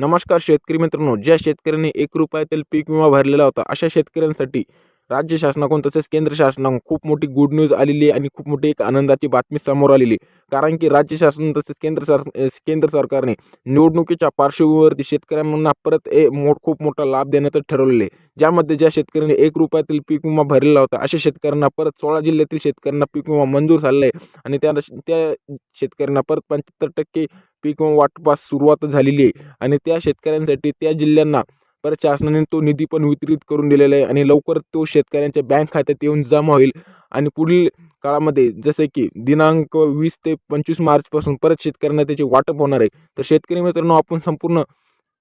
नमस्कार शेतकरी मित्रांनो ज्या शेतकऱ्यांनी एक रुपयातील पीक विमा भरलेला होता अशा शेतकऱ्यांसाठी राज्य शासनाकडून तसेच केंद्र शासनाकडून खूप मोठी गुड न्यूज आलेली आणि खूप मोठी एक आनंदाची बातमी समोर आलेली कारण की राज्य शासन तसेच केंद्र सर केंद्र सरकारने निवडणुकीच्या पार्श्वभूमीवरती शेतकऱ्यांना परत ए मोठ खूप मोठा लाभ देण्याचं ठरवलेले आहे. ज्यामध्ये ज्या शेतकऱ्यांनी एक रुपयातील पीक विमा भरलेला होता अशा शेतकऱ्यांना परत सोळा जिल्ह्यातील शेतकऱ्यांना पीक विमा मंजूर झालेला आहे. आणि त्या त्या शेतकऱ्यांना परत पंच्याहत्तर टक्के पीक विमा वाटपास सुरुवात झालेली आहे. आणि त्या शेतकऱ्यांसाठी त्या जिल्ह्यांना परत शासनाने तो निधी पण वितरित करून दिलेला आहे आणि लवकर तो शेतकऱ्यांच्या बँक खात्यात येऊन जमा होईल. आणि पुढील काळामध्ये जसे की दिनांक वीस ते पंचवीस मार्चपासून परत शेतकऱ्यांना त्याचे वाटप होणार आहे. तर शेतकरी मित्रांनो आपण संपूर्ण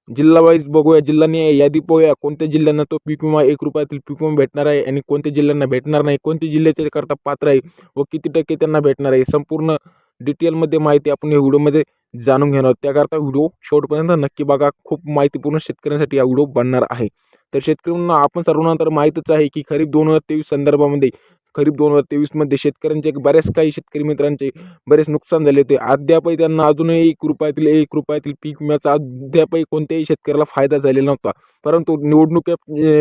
जिल्हावाईज बघूया जिल्ह्याने यादी पाहूया. कोणत्या जिल्ह्यांना तो पीक विमा एक रुपयातील पीक विमा भेटणार आहे आणि कोणत्या जिल्ह्यांना भेटणार नाही? कोणते जिल्ह्याच्या करता पात्र आहे व किती टक्के त्यांना भेटणार आहे? संपूर्ण डिटेलमध्ये माहिती आपण या व्हिडिओमध्ये जाणून घेणार आहोत. त्याकरता व्हिडिओ शेवटपर्यंत नक्की बघा. खूप माहितीपूर्ण शेतकऱ्यांसाठी हा व्हिडिओ बनणार आहे. तर शेतकऱ्यांना आपण सर्वांना तर माहीतच आहे की खरीप दोन हजार तेवीस संदर्भामध्ये खरीप दोन हजार तेवीसमध्ये शेतकऱ्यांचे बऱ्याच काही शेतकरी मित्रांचे बरेच नुकसान झाले होते. अद्यापही त्यांना अजूनही एक रुपयातील एक रुपयातील पीक विम्याचा अद्यापही कोणत्याही शेतकऱ्याला फायदा झालेला नव्हता. परंतु निवडणुक्या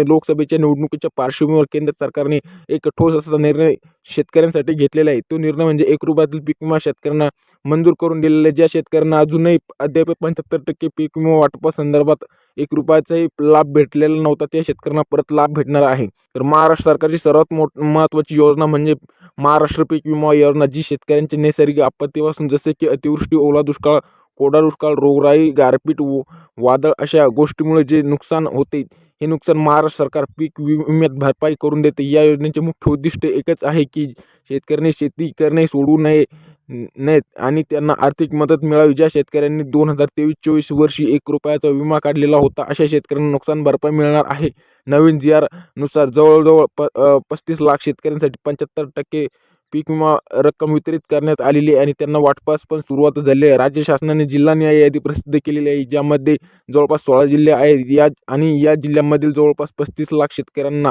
लोकसभेच्या निवडणुकीच्या पार्श्वभूमीवर केंद्र सरकारने एक ठोस असा निर्णय शेतकऱ्यांसाठी घेतलेला आहे. तो निर्णय म्हणजे एक रुपयातील पीक विमा शेतकऱ्यांना मंजूर करून दिलेला आहे. ज्या शेतकऱ्यांना अजूनही अद्याप पंच्याहत्तर टक्के पीक विमा वाटपासंदर्भात एक रुपयाचाही लाभ भेटलेला नव्हता. त्या शेतकऱ्यांना परत लाभ भेटणार आहे. तर महाराष्ट्र सरकारची सर्वात मोठ महत्त्वाची योजना म्हणजे महाराष्ट्र पीक विमा योजना जी शेतकऱ्यांची नैसर्गिक आपत्तीपासून जसे की अतिवृष्टी ओला दुष्काळ कोरडा दुष्काळ रोगराई गारपीट व वादळ अशा गोष्टीमुळे जे नुकसान होते हे नुकसान महाराष्ट्र सरकार पीक वि- विम्यात भरपाई करून देते. या योजनेचे मुख्य उद्दिष्ट एकच आहे की शेतकऱ्यांनी शेती करणे सोडू नये. नाहीत. आणि त्यांना आर्थिक मदत मिळावी ज्या शेतकऱ्यांनी दोन हजार तेवीस चोवीस वर्षी एक रुपयाचा विमा काढलेला होता अशा शेतकऱ्यांना नुकसान भरपाई मिळणार आहे. नवीन जी आरनुसार जवळजवळ प पस्तीस लाख शेतकऱ्यांसाठी पंच्याहत्तर टक्के पीक विमा रक्कम वितरित करण्यात आलेली आहे आणि त्यांना वाटपास पण सुरुवात झाली आहे. राज्य शासनाने जिल्हा न्याय यादी प्रसिद्ध केलेली आहे ज्यामध्ये जवळपास सोळा जिल्हे आहेत. या आणि या जिल्ह्यांमधील जवळपास पस्तीस लाख शेतकऱ्यांना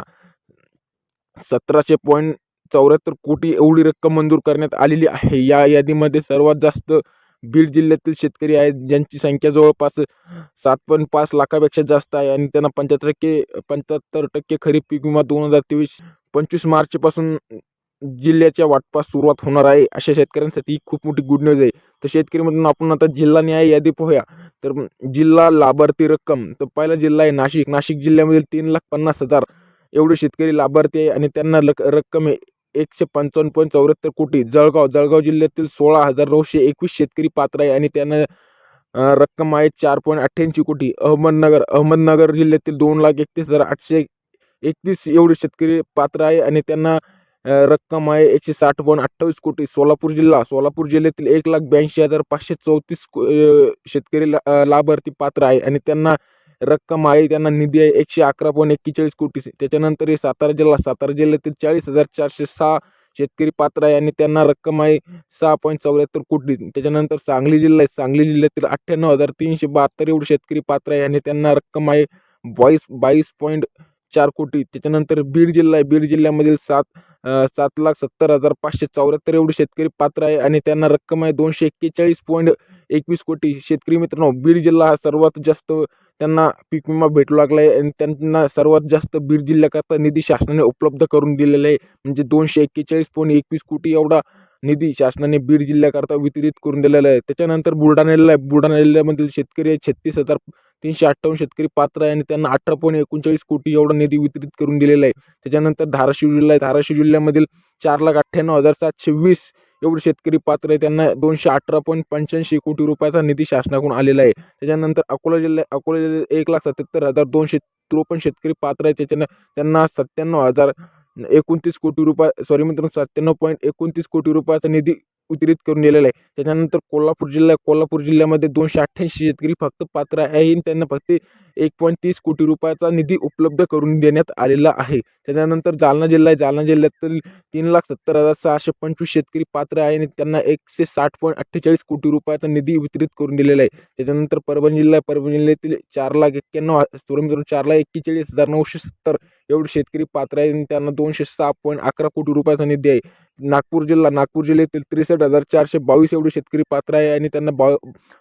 सतराशे पॉईंट चौऱ्याहत्तर कोटी एवढी रक्कम मंजूर करण्यात आलेली आहे. या यादीमध्ये सर्वात जास्त बीड जिल्ह्यातील शेतकरी आहेत ज्यांची संख्या जवळपास सात पॉईंट पाच लाखापेक्षा जास्त आहे आणि त्यांना पंच्याहत्तर टक्के पंच्याहत्तर टक्के खरीप पीक विमा दोन हजार तेवीस पंचवीस मार्चपासून जिल्ह्याच्या वाटपास सुरुवात होणार आहे. अशा शेतकऱ्यांसाठी ही खूप मोठी गुड न्यूज आहे. तर शेतकरी म्हणून आपण आता जिल्हा न्याय यादी पाहूया. तर जिल्हा लाभार्थी रक्कम तर पहिला जिल्हा आहे नाशिक. नाशिक जिल्ह्यामधील तीन लाख पन्नास हजार एवढे शेतकरी लाभार्थी आहे आणि त्यांना लक रक्कम आहे. एकशे पंचावन्न पॉईंट चौऱ्याहत्तर कोटी. जळगाव जळगाव जिल्ह्यातील सोळा हजार नऊशे एकवीस शेतकरी पात्र आहे आणि त्यांना रक्कम आहे चार पॉईंट अठ्ठ्याऐंशी कोटी. अहमदनगर अहमदनगर जिल्ह्यातील दोन लाख एकतीस हजार आठशे एकतीस एवढे शेतकरी पात्र आहे आणि त्यांना रक्कम आहे एकशे साठ पॉईंट अठ्ठावीस कोटी. सोलापूर जिल्हा सोलापूर जिल्ह्यातील एक लाख ब्याऐंशी हजार पाचशे चौतीस को- शेतकरी ला- लाभार्थी पात्र आहे आणि त्यांना रक्कम आहे त्यांना निधी आहे एकशे अकरा पॉईंट एक्केचाळीस कोटी. त्याच्यानंतर हे सातारा जिल्हा सातारा जिल्ह्यातील चाळीस हजार चारशे सहा शेतकरी पात्र आहे आणि त्यांना रक्कम आहे सहा पॉईंट चौऱ्याहत्तर कोटी. त्याच्यानंतर सांगली जिल्हा आहे सांगली जिल्ह्यातील अठ्ठ्याण्णव हजार तीनशे बहात्तर एवढे शेतकरी पात्र आहे आणि त्यांना रक्कम आहे बावीस बावीस पॉईंट चार कोटी. त्याच्यानंतर बीड जिल्हा आहे बीड जिल्ह्यामधील सात सात लाख सत्तर हजार पाचशे चौऱ्याहत्तर एवढे शेतकरी पात्र आहे आणि त्यांना रक्कम आहे दोनशे एक्केचाळीस पॉईंट एकवीस कोटी. शेतकरी मित्रांनो बीड जिल्हा हा सर्वात जास्त त्यांना पीक विमा भेटू लागला आहे आणि त्यांना सर्वात जास्त बीड जिल्ह्याकरता निधी शासनाने उपलब्ध करून दिलेला आहे. म्हणजे दोनशे एक्केचाळीस पॉईंट एकवीस कोटी एवढा निधी शासनाने बीड जिल्ह्याकरता वितरित करून दिलेला आहे. त्याच्यानंतर बुलढाणा जिल्हा आहे. बुलढाणा जिल्ह्यामधील शेतकरी आहे छत्तीस हजार तीनशे अठ्ठावन्न शेतकरी पात्र आहे आणि त्यांना अठरा पॉईंट एकोणचाळीस कोटी एवढा निधी वितरित करून दिलेला आहे. त्याच्यानंतर धाराशिव जिल्हा आहे. धाराशिव जिल्ह्यामधील चार लाख अठ्ठ्याण्णव हजार सातशे वीस एवढे शेतकरी पात्र आहे. त्यांना दोनशे अठरा पॉईंट पंच्याऐंशी कोटी रुपयाचा निधी शासनाकडून आलेला आहे. त्याच्यानंतर अकोला जिल्ह्यात अकोला जिल्ह्यात एक लाख सत्याहत्तर हजार दोनशे त्रोपन्न शेतकरी पात्र आहे त्याच्यानं त्यांना सत्त्याण्णव हजार एकोणतीस कोटी रुपये सॉरी मित्रांनो सत्त्याण्णव पॉईंट एकोणतीस कोटी रुपयाचा निधी वितरित करून दिलेलं आहे. त्याच्यानंतर कोल्हापूर जिल्हा कोल्हापूर जिल्ह्यामध्ये दोनशे अठ्ठ्याऐंशी शेतकरी फक्त पात्र आहे आणि त्यांना फक्त एक पॉईंट तीस कोटी रुपयाचा निधी उपलब्ध करून देण्यात आलेला आहे. त्याच्यानंतर जालना जिल्हा आहे. जालना जिल्ह्यातील तीन लाख सत्तर हजार सहाशे पंचवीस शेतकरी पात्र आहे आणि त्यांना एकशे साठ पॉईंट अठ्ठेचाळीस कोटी रुपयाचा निधी वितरित करून दिलेला आहे. त्याच्यानंतर परभणी जिल्हा आहे. परभणी जिल्ह्यातील चार लाख एक्क्याण्णव तुरंतरून चार लाख एक्केचाळीस हजार नऊशे सत्तर एवढे शेतकरी पात्र आहे आणि त्यांना दोनशे सहा पॉईंट अकरा कोटी रुपयाचा निधी आहे. नागपूर जिल्हा नागपूर जिल्ह्यातील त्रेसष्ट हजार चारशे बावीस एवढे शेतकरी पात्र आहे आणि त्यांना बा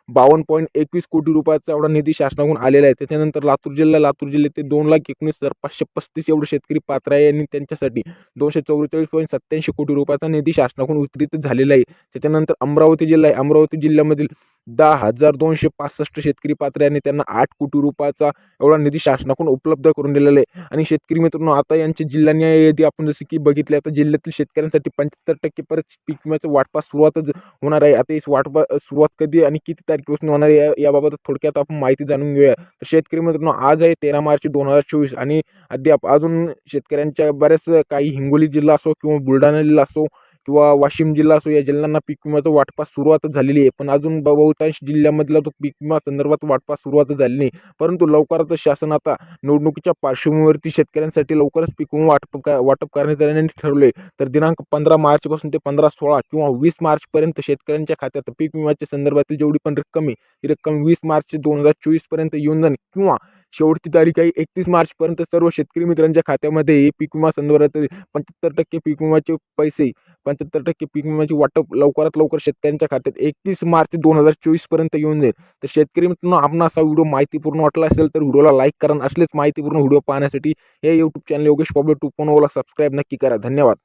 बावन्न पॉईंट एकवीस कोटी रुपयाचा एवढा निधी शासनाकडून आलेला आहे. त्याच्यानंतर लातूर जिल्हा लातूर जिल्ह्यातील दोन लाख एकोणीस हजार पाचशे पस्तीस एवढे शेतकरी पात्र आहे आणि त्यांच्यासाठी दोनशे चौवेचाळीस पॉईंट सत्याऐंशी कोटी रुपयाचा निधी शासनाकडून वितरित झालेला आहे. त्याच्यानंतर अमरावती जिल्हा आहे. अमरावती जिल्ह्यामधील दहा हजार दोनशे पासष्ट शेतकरी पात्र आहे आणि त्यांना आठ कोटी रुपयाचा एवढा निधी शासनाकडून उपलब्ध करून दिलेला आहे. आणि शेतकरी मित्रांनो आता यांच्या जिल्ह्याने यादी आपण जसं की बघितले आता जिल्ह्यातील शेतकऱ्यांसाठी पंच्याहत्तर टक्के परत पीक विम्याचं वाटपास सुरुवातच होणार आहे. आता ही वाटपा सुरुवात कधी आणि किती तारखेपासून होणार आहे याबाबत थोडक्यात आपण माहिती जाणून घेऊया. तर शेतकरी मित्रांनो आज आहे तेरा मार्च दोन हजार चोवीस आणि अद्याप अजून शेतकऱ्यांच्या बऱ्याच काही हिंगोली जिल्हा असो किंवा बुलढाणा जिल्हा असो किंवा वाशिम जिल्हा असो या जिल्ह्यांना पीक विम्याचं वाटपास सुरुवातच झालेली आहे. पण अजून ब- बहुतांश जिल्ह्यामधला तो पीक विमा संदर्भात वाटपास सुरुवात झाली नाही. परंतु लवकरच शासन आता निवडणुकीच्या पार्श्वभूमीवरती शेतकऱ्यांसाठी लवकरच पीक विमा वाटप वाटप करण्यात येण्याने ठरवले तर दिनांक पंधरा मार्चपासून ते पंधरा सोळा किंवा वीस मार्चपर्यंत शेतकऱ्यांच्या खात्यात पीक विम्याच्या संदर्भातील जेवढी पण रक्कम आहे ती रक्कम वीस मार्च दोन हजार चोवीसपर्यंत येऊन जाईल. किंवा शेवटची तारीख आहे एकतीस मार्चपर्यंत सर्व शेतकरी मित्रांच्या खात्यामध्ये पीक विमा संदर्भात पंच्याहत्तर टक्के पीक विम्याचे पैसे पंच्याहत्तर टक्के पीक विम्याचे वाटप लवकरात लवकर शेतकऱ्यांच्या खात्यात एकतीस मार्च दोन हजार चोवीसपर्यंत येऊन जाईल. तर शेतकरी मित्रांनो आपण असा व्हिडिओ माहितीपूर्ण वाटला असेल तर व्हिडिओला लाईक करा असलेच माहितीपूर्ण व्हिडिओ पाहण्यासाठी हे यूट्यूब चॅनल योगेश पॉब्लो टू ओला सबस्क्राईब नक्की करा. धन्यवाद.